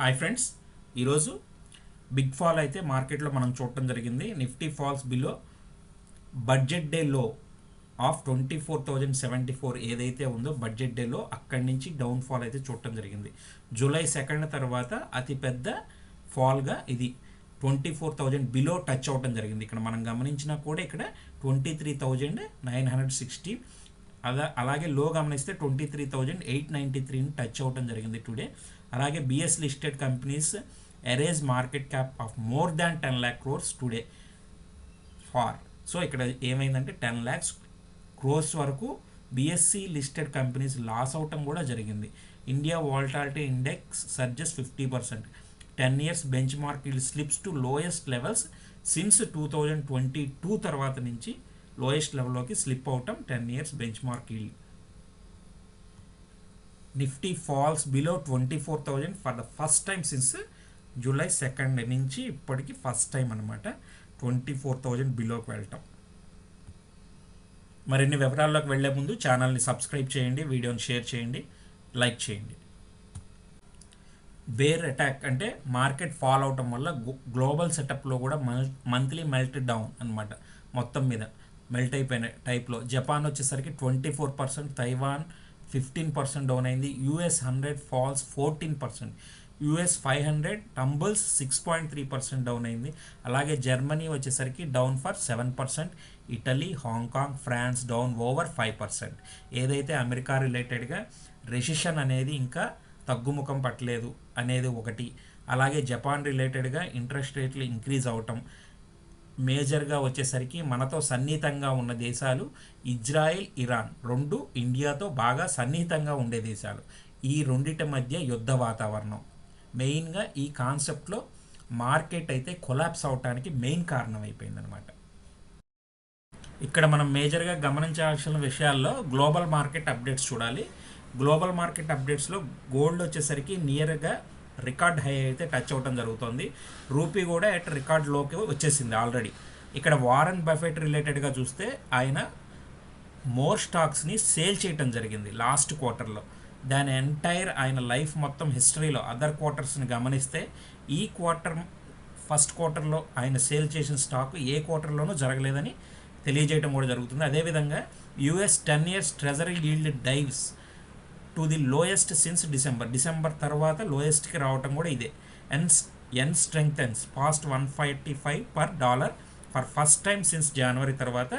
Hi friends ఈరోజు big fall అయితే మార్కెట్లో మనం చూడటం జరిగింది. Nifty falls below budget day low of twenty four thousand seventy four ఏదైతే ఉందో బడ్జెట్ డేలో అక్కడి నుంచి డౌన్ ఫాల్ అయితే చూడటం జరిగింది. జూలై సెకండ్ తర్వాత అతిపెద్ద ఫాల్గా ఇది twenty four thousand below touch అవటం జరిగింది. ఇక్కడ మనం గమనించినా కూడా ఇక్కడ twenty three thousand nine hundred sixty అలా అలాగే లో గమనిస్తే twenty three thousand eight ninety త్రీని టచ్ అవటం జరిగింది టుడే. అలాగే BS listed companies average market cap of more than ten lakh crores today far so ఇక్కడ ఏమైందంటే టెన్ ల్యాక్స్ క్రోర్స్ వరకు బిఎస్సి లిస్టెడ్ కంపెనీస్ లాస్ అవటం కూడా జరిగింది. India volatility index surges fifty percent ten years benchmark slips to lowest levels since two thousand twenty two తర్వాత నుంచి lowest లెవెల్లోకి slip అవటం ten years benchmark yield Nifty falls below twenty four thousand for the first time since July second నుంచి ఇప్పటికి first time అనమాట twenty four thousand బిలోకి వెళ్ళటం. మరిన్ని వివరాల్లోకి వెళ్ళే ముందు ఛానల్ని సబ్స్క్రైబ్ చేయండి వీడియోని షేర్ చేయండి లైక్ చేయండి. బేర్ అటాక్ అంటే మార్కెట్ ఫాల్ అవటం వల్ల గ్లోబల్ సెటప్లో కూడా మంత్లీ మెల్ట్ డౌన్ అనమాట మొత్తం మీద మెల్ట్ అయిపోయిన టైప్లో జపాన్ వచ్చేసరికి twenty four percent Taiwan fifteen percent down అయింది. US hundred falls fourteen percent US five hundred tumbles six point three percent down అయింది. అలాగే జర్మనీ వచ్చేసరికి down for seven percent Italy Hong Kong France down over five percent ఏదైతే America రిలేటెడ్గా recession అనేది ఇంకా తగ్గుముఖం పట్టలేదు అనేది ఒకటి. అలాగే జపాన్ రిలేటెడ్గా ఇంట్రెస్ట్ రేట్లు ఇంక్రీజ్ అవటం. మేజర్గా వచ్చేసరికి మనతో సన్నిహితంగా ఉన్న దేశాలు ఇజ్రాయెల్ ఇరాన్ రెండు ఇండియాతో బాగా సన్నిహితంగా ఉండే దేశాలు. ఈ రెండిటి మధ్య యుద్ధ వాతావరణం. మెయిన్గా ఈ కాన్సెప్ట్లో మార్కెట్ అయితే కొలాప్స్ అవటానికి మెయిన్ కారణం అయిపోయిందనమాట ఇక్కడ మనం మేజర్గా గమనించాల్సిన విషయాల్లో గ్లోబల్ మార్కెట్ అప్డేట్స్ చూడాలి. గ్లోబల్ మార్కెట్ అప్డేట్స్లో గోల్డ్ వచ్చేసరికి నియర్గా రికార్డ్ హై అయితే టచ్ అవ్వడం జరుగుతుంది. రూపీ కూడా ఎట్ రికార్డ్లోకి వచ్చేసింది ఆల్రెడీ. ఇక్కడ వారన్ బఫెట్ రిలేటెడ్గా చూస్తే ఆయన మోర్ స్టాక్స్ని సేల్ చేయటం జరిగింది లాస్ట్ క్వార్టర్లో. దాని ఎంటైర్ ఆయన లైఫ్ మొత్తం హిస్టరీలో అదర్ క్వార్టర్స్ని గమనిస్తే ఈ క్వార్టర్ ఫస్ట్ క్వార్టర్లో ఆయన సేల్ చేసిన స్టాక్ ఏ క్వార్టర్లోనూ జరగలేదని తెలియజేయడం కూడా జరుగుతుంది. అదేవిధంగా US ten years treasury yield dives to the lowest since December December తర్వాత లోయెస్ట్కి రావటం కూడా ఇదే. Yen yen strengthens past one fifty five per dollar for first time since January తర్వాత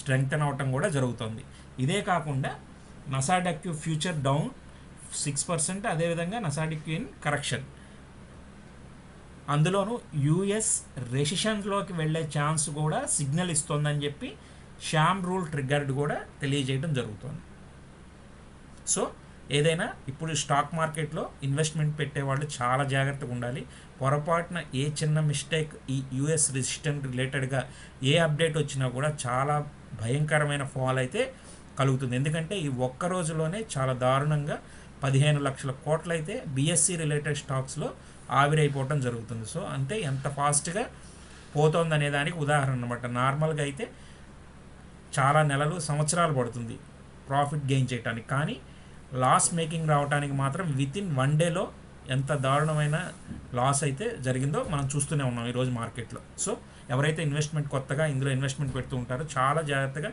స్ట్రెంగ్తన్ అవటం కూడా జరుగుతుంది. ఇదే కాకుండా Nasdaq future down six percent అదేవిధంగా నసాడిక్యూ ఇన్ కరెక్షన్ అందులోనూ యుఎస్ రెసిషన్లోకి వెళ్ళే ఛాన్స్ కూడా సిగ్నల్ ఇస్తుందని చెప్పి షామ్ రూల్ ట్రిగ్గర్డ్ కూడా తెలియజేయడం జరుగుతుంది. సో ఏదైనా ఇప్పుడు స్టాక్ మార్కెట్లో ఇన్వెస్ట్మెంట్ పెట్టేవాళ్ళు చాలా జాగ్రత్తగా ఉండాలి. పొరపాటున ఏ చిన్న మిస్టేక్ ఈ యుఎస్ రెసిస్టెంట్ రిలేటెడ్గా ఏ అప్డేట్ వచ్చినా కూడా చాలా భయంకరమైన ఫాల్ అయితే కలుగుతుంది. ఎందుకంటే ఈ ఒక్క రోజులోనే చాలా దారుణంగా పదిహేను లక్షల కోట్లయితే బిఎస్సి రిలేటెడ్ స్టాక్స్లో ఆవిరైపోవటం జరుగుతుంది. సో అంటే ఎంత ఫాస్ట్గా పోతుందనే దానికి ఉదాహరణ అనమాట నార్మల్గా అయితే చాలా నెలలు సంవత్సరాలు పడుతుంది ప్రాఫిట్ గెయిన్ చేయడానికి కానీ లాస్ మేకింగ్ రావడానికి మాత్రం విత్ ఇన్ వన్ డేలో ఎంత దారుణమైన లాస్ అయితే జరిగిందో మనం చూస్తూనే ఉన్నాం ఈరోజు మార్కెట్లో. సో ఎవరైతే ఇన్వెస్ట్మెంట్ కొత్తగా ఇందులో ఇన్వెస్ట్మెంట్ పెడుతూ ఉంటారో చాలా జాగ్రత్తగా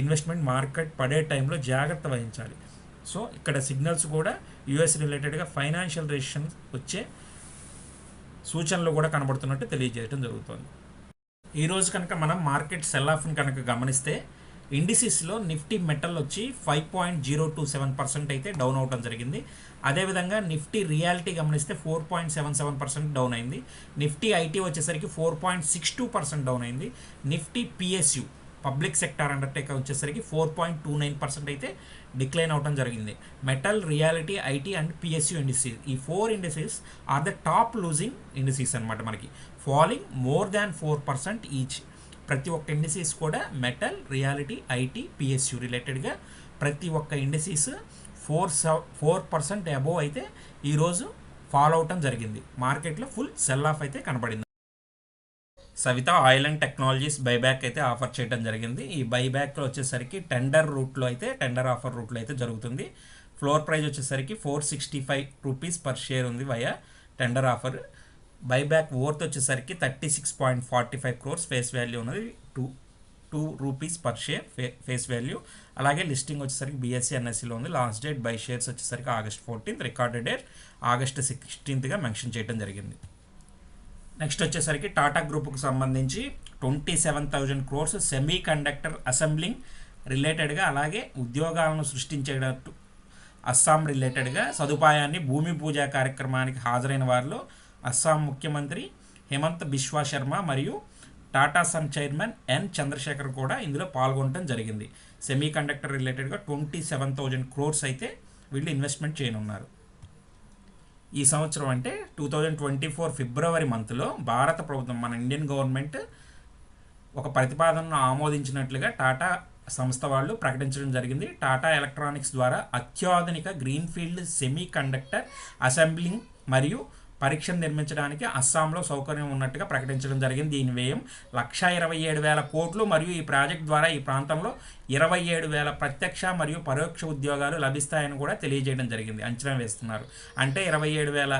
ఇన్వెస్ట్మెంట్ మార్కెట్ పడే టైంలో జాగ్రత్త వహించాలి. సో ఇక్కడ సిగ్నల్స్ కూడా యుఎస్ రిలేటెడ్గా ఫైనాన్షియల్ రెసిషన్ వచ్చే సూచనలు కూడా కనబడుతున్నట్టు తెలియజేయడం జరుగుతుంది. ఈరోజు కనుక మనం మార్కెట్ సెల్ ఆఫ్ని కనుక గమనిస్తే ఇండిసిస్లో నిఫ్టీ మెటల్ వచ్చి five point zero two seven percent అయితే డౌన్ అవడం జరిగింది. అదేవిధంగా నిఫ్టీ రియాలిటీ గమనిస్తే four point seven seven percent down అయింది. నిఫ్టీ ఐటీ వచ్చేసరికి four point six two percent down అయింది. Nifty PSU public sector undertake వచ్చేసరికి four point two nine percent అయితే డిక్లైన్ అవడం జరిగింది. Metal realty IT and PSU industries ఈ four industries are the top losing industries అనమాట మనకి. Falling more than four percent each. ప్రతి ఒక్క ఇండిసీస్ కూడా మెటల్ రియాలిటీ ఐటీ పిఎస్యూ రిలేటెడ్గా ప్రతి ఒక్క industries four four percent above అయితే ఈరోజు ఫాలో అవటం జరిగింది. మార్కెట్లో ఫుల్ సెల్ ఆఫ్ అయితే కనబడింది. Savita oil and technologies buyback అయితే ఆఫర్ చేయడం జరిగింది. ఈ బైబ్యాక్లో వచ్చేసరికి టెండర్ రూట్లో అయితే టెండర్ ఆఫర్ రూట్లో అయితే జరుగుతుంది. ఫ్లోర్ ప్రైస్ వచ్చేసరికి four sixty five rupees per share ఉంది via tender offer. Buyback worth వచ్చేసరికి thirty six point forty five crores face value ఉన్నది. Two two rupees per share face face value అలాగే listing వచ్చేసరికి BSE ఎన్ఎస్సీలో ఉంది. Last date buy shares వచ్చేసరికి August fourteenth recorded date August సిక్స్టీన్త్గా mention చేయడం జరిగింది. Next వచ్చేసరికి టాటా గ్రూప్కు సంబంధించి twenty seven thousand crores semiconductor assembling రిలేటెడ్గా అలాగే ఉద్యోగాలను సృష్టించేటట్టు అస్సాం రిలేటెడ్గా సదుపాయాన్ని భూమి పూజ కార్యక్రమానికి హాజరైన వారిలో అస్సాం ముఖ్యమంత్రి హేమంత్ బిశ్వా శర్మ మరియు Tata son chairman N Chandrasekhar కూడా ఇందులో పాల్గొనడం జరిగింది. సెమీ కండక్టర్ రిలేటెడ్గా ట్వంటీ సెవెన్ థౌజండ్ క్రోర్స్ అయితే వీళ్ళు ఇన్వెస్ట్మెంట్ చేయనున్నారు. ఈ సంవత్సరం అంటే టూ థౌజండ్ ట్వంటీ ఫోర్ ఫిబ్రవరి మంత్లో భారత ప్రభుత్వం మన ఇండియన్ గవర్నమెంట్ ఒక ప్రతిపాదనను ఆమోదించినట్లుగా టాటా సంస్థ వాళ్ళు ప్రకటించడం జరిగింది. టాటా ఎలక్ట్రానిక్స్ ద్వారా అత్యాధునిక గ్రీన్ఫీల్డ్ సెమీ కండక్టర్ అసెంబ్లింగ్ మరియు పరీక్షను నిర్మించడానికి అస్సాంలో సౌకర్యం ఉన్నట్టుగా ప్రకటించడం జరిగింది. దీని వ్యయం లక్ష ఇరవై ఏడు వేల కోట్లు మరియు ఈ ప్రాజెక్ట్ ద్వారా ఈ ప్రాంతంలో ఇరవై ఏడు వేల ప్రత్యక్ష మరియు పరోక్ష ఉద్యోగాలు లభిస్తాయని కూడా తెలియజేయడం జరిగింది. అంచనా వేస్తున్నారు. అంటే ఇరవై ఏడు వేల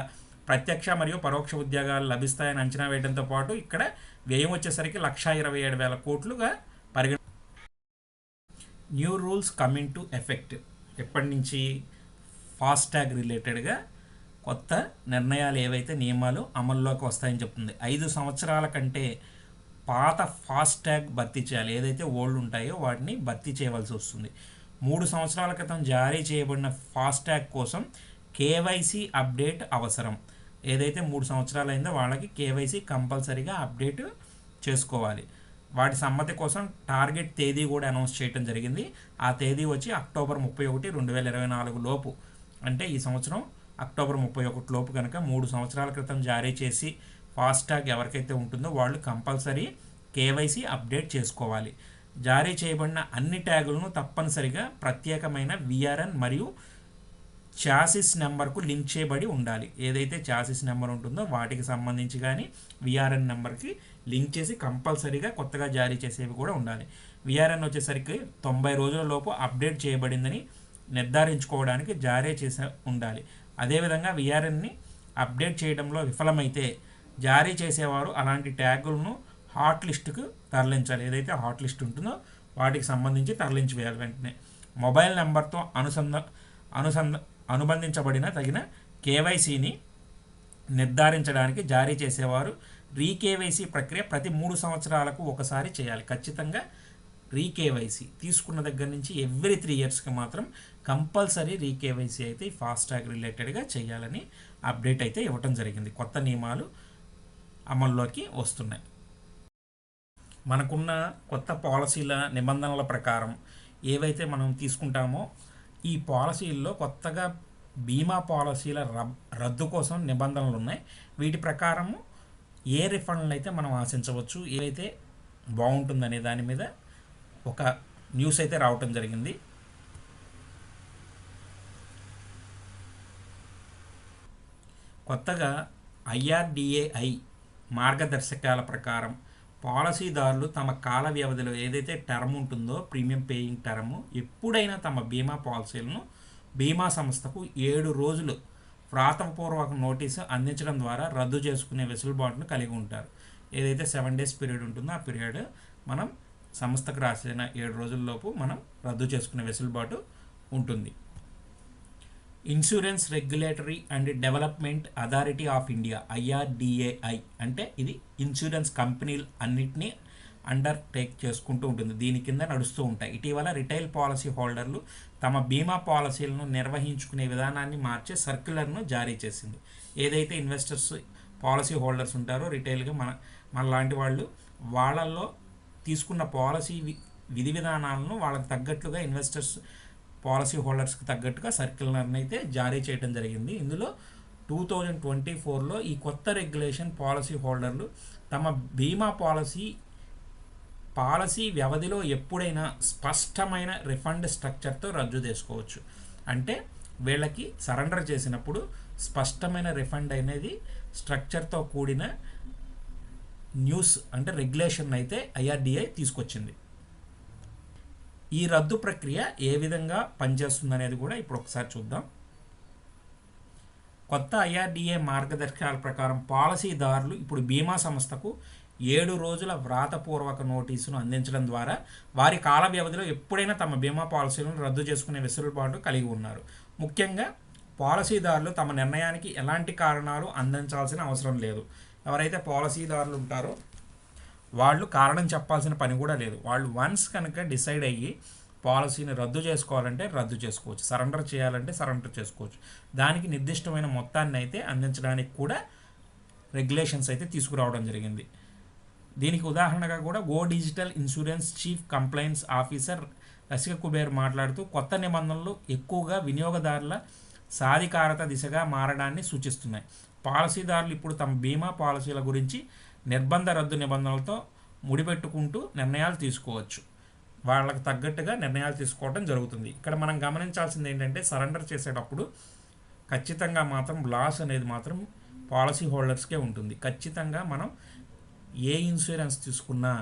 ప్రత్యక్ష మరియు పరోక్ష ఉద్యోగాలు లభిస్తాయని అంచనా వేయడంతో పాటు ఇక్కడ వ్యయం వచ్చేసరికి లక్ష ఇరవై ఏడు వేల కోట్లుగా పరిగణ new rules coming to effect. ఎప్పటి నుంచి ఫాస్టాగ్ రిలేటెడ్గా కొత్త నిర్ణయాలు ఏవైతే నియమాలు అమల్లోకి వస్తాయని చెప్తుంది. ఐదు సంవత్సరాల కంటే పాత ఫాస్టాగ్ భర్తీ చేయాలి. ఏదైతే ఓల్డ్ ఉంటాయో వాటిని భర్తీ చేయవలసి వస్తుంది. మూడు సంవత్సరాల క్రితం జారీ చేయబడిన ఫాస్టాగ్ కోసం కేవైసీ అప్డేట్ అవసరం. ఏదైతే మూడు సంవత్సరాలు అయిందో వాళ్ళకి కేవైసీ కంపల్సరీగా అప్డేట్ చేసుకోవాలి. వాటి సమ్మతి కోసం టార్గెట్ తేదీ కూడా అనౌన్స్ చేయడం జరిగింది. ఆ తేదీ వచ్చి అక్టోబర్ ముప్పై ఒకటి రెండు వేల ఇరవై నాలుగు లోపు. అంటే ఈ సంవత్సరం అక్టోబర్ ముప్పై ఒకటి లోపు కనుక మూడు సంవత్సరాల క్రితం జారీ చేసి ఫాస్టాగ్ ఎవరికైతే ఉంటుందో వాళ్ళు కంపల్సరీ కేవైసీ అప్డేట్ చేసుకోవాలి. జారీ చేయబడిన అన్ని ట్యాగులను తప్పనిసరిగా ప్రత్యేకమైన విఆర్ఎన్ మరియు చాసిస్ నెంబర్కు లింక్ చేయబడి ఉండాలి. ఏదైతే చాసిస్ నెంబర్ ఉంటుందో వాటికి సంబంధించి కానీ విఆర్ఎన్ నెంబర్కి లింక్ చేసి కంపల్సరీగా కొత్తగా జారీ చేసేవి కూడా ఉండాలి. విఆర్ఎన్ వచ్చేసరికి తొంభై రోజుల లోపు అప్డేట్ చేయబడిందని నిర్ధారించుకోవడానికి జారీ చేసే ఉండాలి. అదేవిధంగా విఆర్ఎన్ని అప్డేట్ చేయడంలో విఫలమైతే జారీ చేసేవారు అలాంటి ట్యాగులను హాట్ లిస్టుకు తరలించాలి. ఏదైతే హాట్ లిస్ట్ ఉంటుందో వాటికి సంబంధించి తరలించి వేయాలి వెంటనే. మొబైల్ నెంబర్తో అనుసంధ అనుసంధ అనుబంధించబడిన తగిన కేవైసీని నిర్ధారించడానికి జారీ చేసేవారు రీకేవైసీ ప్రక్రియ ప్రతి మూడు సంవత్సరాలకు ఒకసారి చేయాలి. ఖచ్చితంగా రీకేవైసీ తీసుకున్న దగ్గర నుంచి ఎవ్రీ త్రీ ఇయర్స్కి మాత్రం కంపల్సరీ రీకేవైసీ అయితే ఈ ఫాస్టాగ్ రిలేటెడ్గా చేయాలని అప్డేట్ అయితే ఇవ్వటం జరిగింది. కొత్త నియమాలు అమల్లోకి వస్తున్నాయి. మనకున్న కొత్త పాలసీల నిబంధనల ప్రకారం ఏవైతే మనం తీసుకుంటామో ఈ పాలసీల్లో కొత్తగా బీమా పాలసీల రద్దు కోసం నిబంధనలు ఉన్నాయి. వీటి ప్రకారము ఏ రిఫండ్లు అయితే మనం ఆశించవచ్చు ఏదైతే బాగుంటుందనే దాని మీద ఒక న్యూస్ అయితే రావటం జరిగింది. కొత్తగా ఐఆర్డిఏఐ మార్గదర్శకాల ప్రకారం పాలసీదారులు తమ కాల వ్యవధిలో ఏదైతే టర్మ్ ఉంటుందో ప్రీమియం పేయింగ్ టర్మ్ ఎప్పుడైనా తమ బీమా పాలసీలను బీమా సంస్థకు ఏడు రోజులు వ్రాతపూర్వక నోటీసు అందించడం ద్వారా రద్దు చేసుకునే వెసులుబాటును కలిగి ఉంటారు. ఏదైతే సెవెన్ డేస్ పీరియడ్ ఉంటుందో ఆ పీరియడ్ మనం సంస్థకు రాసిన ఏడు రోజుల్లోపు మనం రద్దు చేసుకునే వెసులుబాటు ఉంటుంది. Insurance regulatory and development authority of India IRDAI అంటే ఇది ఇన్సూరెన్స్ కంపెనీలు అన్నిటినీ అండర్ టేక్ చేసుకుంటూ ఉంటుంది. దీని కింద నడుస్తూ ఉంటాయి. ఇటీవల రిటైల్ పాలసీ హోల్డర్లు తమ బీమా పాలసీలను నిర్వహించుకునే విధానాన్ని మార్చే సర్క్యులర్ను జారీ చేసింది. ఏదైతే ఇన్వెస్టర్స్ పాలసీ హోల్డర్స్ ఉంటారో రిటైల్గా మన మన లాంటి వాళ్ళు వాళ్ళల్లో తీసుకున్న పాలసీ విధి విధానాలను వాళ్ళకి తగ్గట్లుగా ఇన్వెస్టర్స్ పాలసీ హోల్డర్స్కి తగ్గట్టుగా సర్క్యులర్ని అయితే జారీ చేయడం జరిగింది. ఇందులో టూ థౌజండ్ ట్వంటీ ఫోర్లో ఈ కొత్త రెగ్యులేషన్ పాలసీ హోల్డర్లు తమ బీమా పాలసీ పాలసీ వ్యవధిలో ఎప్పుడైనా స్పష్టమైన రిఫండ్ స్ట్రక్చర్తో రద్దు చేసుకోవచ్చు. అంటే వీళ్ళకి సరెండర్ చేసినప్పుడు స్పష్టమైన రిఫండ్ అనేది స్ట్రక్చర్తో కూడిన న్యూస్ అంటే రెగ్యులేషన్ అయితే ఐఆర్డిఐ తీసుకొచ్చింది. ఈ రద్దు ప్రక్రియ ఏ విధంగా పనిచేస్తుంది అనేది కూడా ఇప్పుడు ఒకసారి చూద్దాం. కొత్త ఐఆర్డిఏ మార్గదర్శకాల ప్రకారం పాలసీదారులు ఇప్పుడు బీమా సంస్థకు ఏడు రోజుల వ్రాతపూర్వక నోటీసును అందించడం ద్వారా వారి కాల వ్యవధిలో ఎప్పుడైనా తమ బీమా పాలసీలను రద్దు చేసుకునే వెసులుబాటు కలిగి ఉన్నారు. ముఖ్యంగా పాలసీదారులు తమ నిర్ణయానికి ఎలాంటి కారణాలు అందించాల్సిన అవసరం లేదు. ఎవరైతే పాలసీదారులు ఉంటారో వాళ్ళు కారణం చెప్పాల్సిన పని కూడా లేదు. వాళ్ళు వన్స్ కనుక డిసైడ్ అయ్యి పాలసీని రద్దు చేసుకోవాలంటే రద్దు చేసుకోవచ్చు. సరెండర్ చేయాలంటే సరెండర్ చేసుకోవచ్చు. దానికి నిర్దిష్టమైన మొత్తాన్ని అయితే అందించడానికి కూడా రెగ్యులేషన్స్ అయితే తీసుకురావడం జరిగింది. దీనికి ఉదాహరణగా కూడా go digital insurance chief complaints officer Rasika Kuber మాట్లాడుతూ కొత్త నిబంధనలు ఎక్కువగా వినియోగదారుల సాధికారత దిశగా మారడాన్ని సూచిస్తున్నాయి. పాలసీదారులు ఇప్పుడు తమ బీమా పాలసీల గురించి నిర్బంధ రద్దు నిబంధనలతో ముడిపెట్టుకుంటూ నిర్ణయాలు తీసుకోవచ్చు. వాళ్ళకి తగ్గట్టుగా నిర్ణయాలు తీసుకోవడం జరుగుతుంది. ఇక్కడ మనం గమనించాల్సింది ఏంటంటే సరెండర్ చేసేటప్పుడు ఖచ్చితంగా మాత్రం లాస్ అనేది మాత్రం పాలసీ హోల్డర్స్కే ఉంటుంది. ఖచ్చితంగా మనం ఏ ఇన్సూరెన్స్ తీసుకున్నా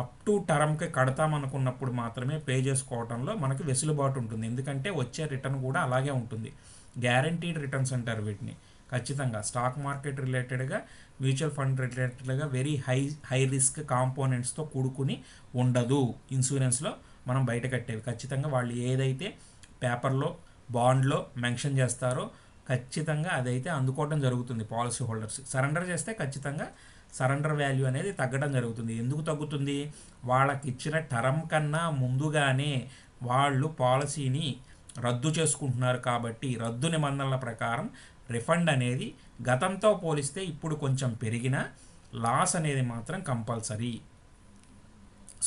అప్ టు టర్మ్కి కడతామనుకున్నప్పుడు మాత్రమే పే చేసుకోవడంలో మనకు వెసులుబాటు ఉంటుంది. ఎందుకంటే వచ్చే రిటర్న్ కూడా అలాగే ఉంటుంది. గ్యారంటీడ్ రిటర్న్స్ అంటారు వీటిని. ఖచ్చితంగా స్టాక్ మార్కెట్ రిలేటెడ్గా మ్యూచువల్ ఫండ్ రిలేటెడ్గా వెరీ హై హై రిస్క్ కాంపోనెంట్స్తో కూడుకుని ఉండదు. ఇన్సూరెన్స్లో మనం బయట కట్టేవి. ఖచ్చితంగా వాళ్ళు ఏదైతే పేపర్లో బాండ్లో మెన్షన్ చేస్తారో ఖచ్చితంగా అదైతే అందుకోవడం జరుగుతుంది పాలసీ హోల్డర్స్ సరెండర్ చేస్తే ఖచ్చితంగా సరెండర్ వాల్యూ అనేది తగ్గడం జరుగుతుంది. ఎందుకు తగ్గుతుంది? వాళ్ళకి ఇచ్చిన టర్మ్ కన్నా ముందుగానే వాళ్ళు పాలసీని రద్దు చేసుకుంటున్నారు కాబట్టి రద్దు నిబంధనల ప్రకారం రిఫండ్ అనేది గతంతో పోలిస్తే ఇప్పుడు కొంచెం పెరిగిన లాస్ అనేది మాత్రం కంపల్సరీ.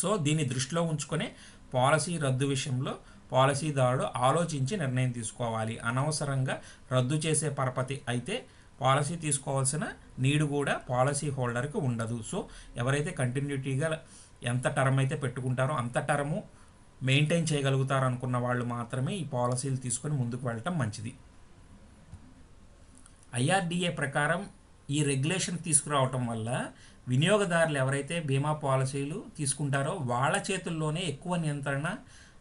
సో దీన్ని దృష్టిలో ఉంచుకునే పాలసీ రద్దు విషయంలో పాలసీదారుడు ఆలోచించి నిర్ణయం తీసుకోవాలి. అనవసరంగా రద్దు చేసే పరపతి అయితే పాలసీ తీసుకోవాల్సిన నీడు కూడా పాలసీ హోల్డర్కి ఉండదు. సో ఎవరైతే కంటిన్యూటీగా ఎంత టర్మ్ అయితే పెట్టుకుంటారో అంత టర్ము మెయింటైన్ చేయగలుగుతారు అనుకున్న వాళ్ళు మాత్రమే ఈ పాలసీలు తీసుకొని ముందుకు వెళ్ళటం మంచిది. ఐఆర్డిఏ ప్రకారం ఈ రెగ్యులేషన్ తీసుకురావటం వల్ల వినియోగదారులు ఎవరైతే బీమా పాలసీలు తీసుకుంటారో వాళ్ళ చేతుల్లోనే ఎక్కువ నియంత్రణ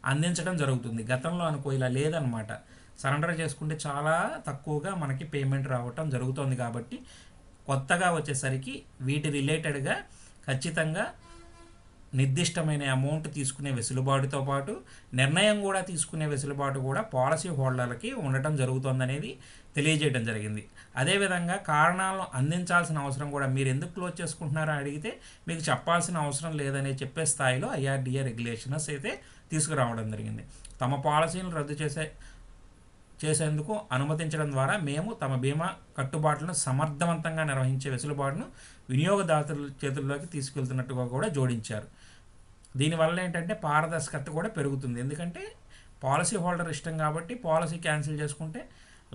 అందించడం జరుగుతుంది. గతంలో అనుకో ఇలా లేదనమాట సరెండర్ చేసుకుంటే చాలా తక్కువగా మనకి పేమెంట్ రావటం జరుగుతుంది కాబట్టి కొత్తగా వచ్చేసరికి వీటి రిలేటెడ్గా ఖచ్చితంగా నిర్దిష్టమైన అమౌంట్ తీసుకునే వెసులుబాటుతో పాటు నిర్ణయం కూడా తీసుకునే వెసులుబాటు కూడా పాలసీ హోల్డర్లకి ఉండటం జరుగుతుందనేది తెలియజేయడం జరిగింది. అదేవిధంగా కారణాలను అందించాల్సిన అవసరం కూడా మీరు ఎందుకు క్లోజ్ చేసుకుంటున్నారో అడిగితే మీకు చెప్పాల్సిన అవసరం లేదనే చెప్పే స్థాయిలో ఐఆర్డిఏ రెగ్యులేషన్స్ అయితే తీసుకురావడం జరిగింది. తమ పాలసీలను రద్దు చేసే చేసేందుకు అనుమతించడం ద్వారా మేము తమ బీమా కట్టుబాట్లను సమర్థవంతంగా నిర్వహించే వెసులుబాటును వినియోగదారుల చేతుల్లోకి తీసుకెళ్తున్నట్టుగా కూడా జోడించారు. దీనివల్ల ఏంటంటే పారదర్శకత కూడా పెరుగుతుంది. ఎందుకంటే పాలసీ హోల్డర్ ఇష్టం కాబట్టి పాలసీ క్యాన్సిల్ చేసుకుంటే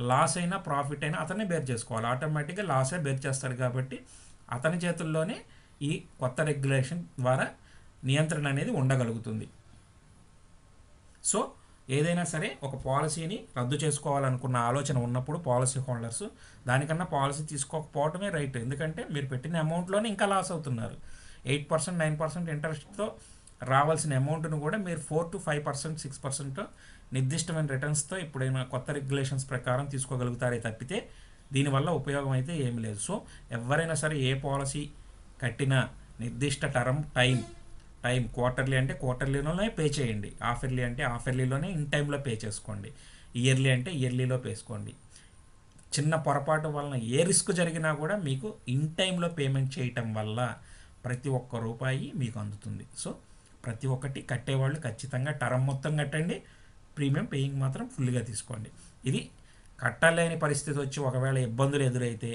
లాస్ అయినా ప్రాఫిట్ అయినా అతనే బేర్ చేసుకోవాలి. ఆటోమేటిక్గా లాసే బేర్ చేస్తాడు కాబట్టి అతని చేతుల్లోనే ఈ కొత్త రెగ్యులేషన్ ద్వారా నియంత్రణ అనేది ఉండగలుగుతుంది. సో ఏదైనా సరే ఒక పాలసీని రద్దు చేసుకోవాలనుకున్న ఆలోచన ఉన్నప్పుడు పాలసీ హోల్డర్స్ దానికన్నా పాలసీ తీసుకోకపోవటమే రైట్. ఎందుకంటే మీరు పెట్టిన అమౌంట్లోనే ఇంకా లాస్ అవుతున్నారు. ఎయిట్ పర్సెంట్ నైన్ పర్సెంట్ ఇంట్రెస్ట్తో రావాల్సిన అమౌంట్ను కూడా మీరు four to five percent six percent నిర్దిష్టమైన రిటర్న్స్తో ఇప్పుడైనా కొత్త రెగ్యులేషన్స్ ప్రకారం తీసుకోగలుగుతారే తప్పితే దీనివల్ల ఉపయోగం అయితే ఏమీ లేదు. సో ఎవరైనా సరే ఏ పాలసీ కట్టినా నిర్దిష్ట టర్మ్ టైం టైం క్వార్టర్లీ అంటే క్వార్టర్లీలోనే పే చేయండి. హాఫ్ ఇయర్లీ అంటే హాఫ్ ఇయర్లీలోనే ఇన్ టైంలో పే చేసుకోండి. ఇయర్లీ అంటే ఇయర్లీలో పేసుకోండి. చిన్న పొరపాటు వలన ఏ రిస్క్ జరిగినా కూడా మీకు ఇన్ టైంలో పేమెంట్ చేయటం వల్ల ప్రతి ఒక్క రూపాయి మీకు అందుతుంది. సో ప్రతి ఒక్కటి కట్టేవాళ్ళు ఖచ్చితంగా టర్మ్ మొత్తం కట్టండి. ప్రీమియం పేయింగ్ మాత్రం ఫుల్గా తీసుకోండి. ఇది కట్టలేని పరిస్థితి వచ్చి ఒకవేళ ఇబ్బందులు ఎదురైతే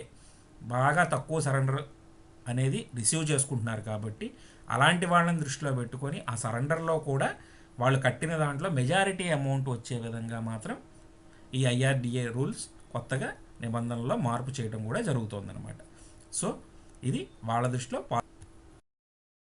బాగా తక్కువ సరెండర్ అనేది రిసీవ్ చేసుకుంటున్నారు కాబట్టి అలాంటి వాళ్ళని దృష్టిలో పెట్టుకొని ఆ సరెండర్లో కూడా వాళ్ళు కట్టిన దాంట్లో మెజారిటీ అమౌంట్ వచ్చే విధంగా మాత్రం ఈ ఐఆర్డిఏ రూల్స్ కొత్తగా నిబంధనల్లో మార్పు చేయడం కూడా జరుగుతుందన్నమాట. సో ఇది వాళ్ళ దృష్టిలో